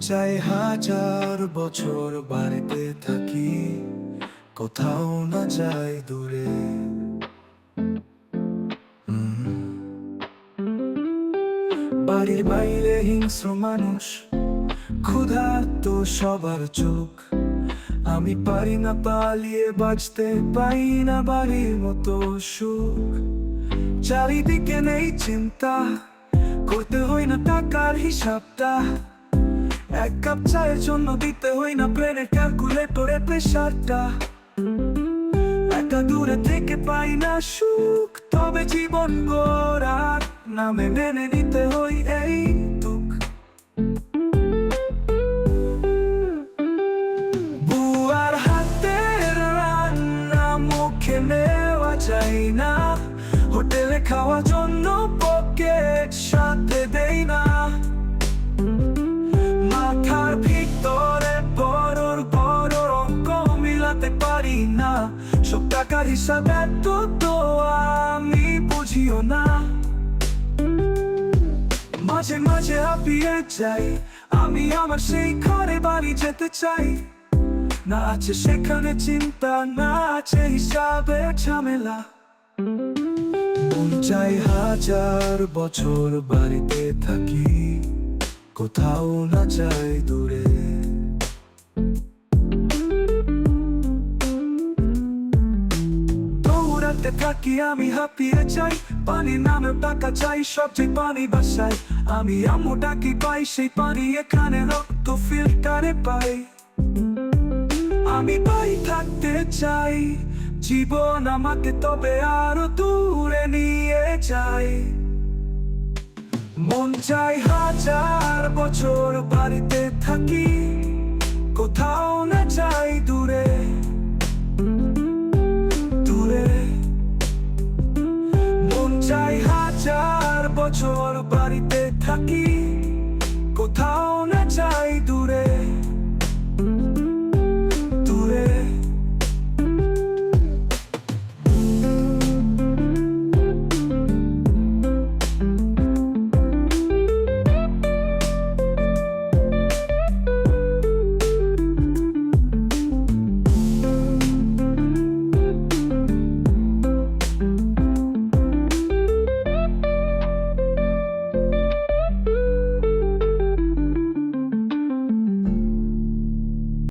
চাই হাজার বছর বাড়িতে থাকি, কোথাও না যাই দূরে। বাড়ির বাইরে হিংস্র মানুষ, ক্ষুধার্ত সবার চোখ। আমি পারি না পালিয়ে বাঁচতে, পাই না বাড়ির মতো সুখ। চারিদিকে নেই চিন্তা, করতে হয় না টাকার হিসাবটা। এক কাপ চায়ের জন্য দিতে হয় না ব্রেনের ক্যালকুলেটরে প্রেশারটা একা দূরে থেকে পাই না সুখ, তবে জীবন গড়ার নামে মেনে নিতে হয় এই হাতের রান্না মুখে নেওয়া যায় না, হোটেলে খাওয়ার জন্য পকেট সাথে দেই না। মাথার ভিতরে বড় বড় অঙ্ক মিলাতে পারি না সব টাকার হিসাব এত তো আমি বুঝিও না মাঝে মাঝে হাঁপিয়ে যাই আমি আমার সেই ঘরে বাড়ি যেতে চাই না আছে সেখানে চিন্তা না আছে হিসাবে ঝামেলা চাই হাজার বছর বাড়িতে থাকি কোথাও না চাই দূরে। দৌড়াতে থাকি, আমি হাঁপিয়ে যাই পানি নামে টাকা চাই, সবচেয়ে পানি বাসায়। আমি আম্মু ডাকি পাই, সেই পানি এখানে রক্ত ফিল্টারে পাই। আমি পাই থাকতে চাই, জীবন আমাকে তবে আরও দূরে নিয়ে যায়। মন চাই হাজার বছর বাড়িতে থাকি, কোথাও না চাই দূরে। দূরে। মন চাই হাজার বছর বাড়িতে থাকি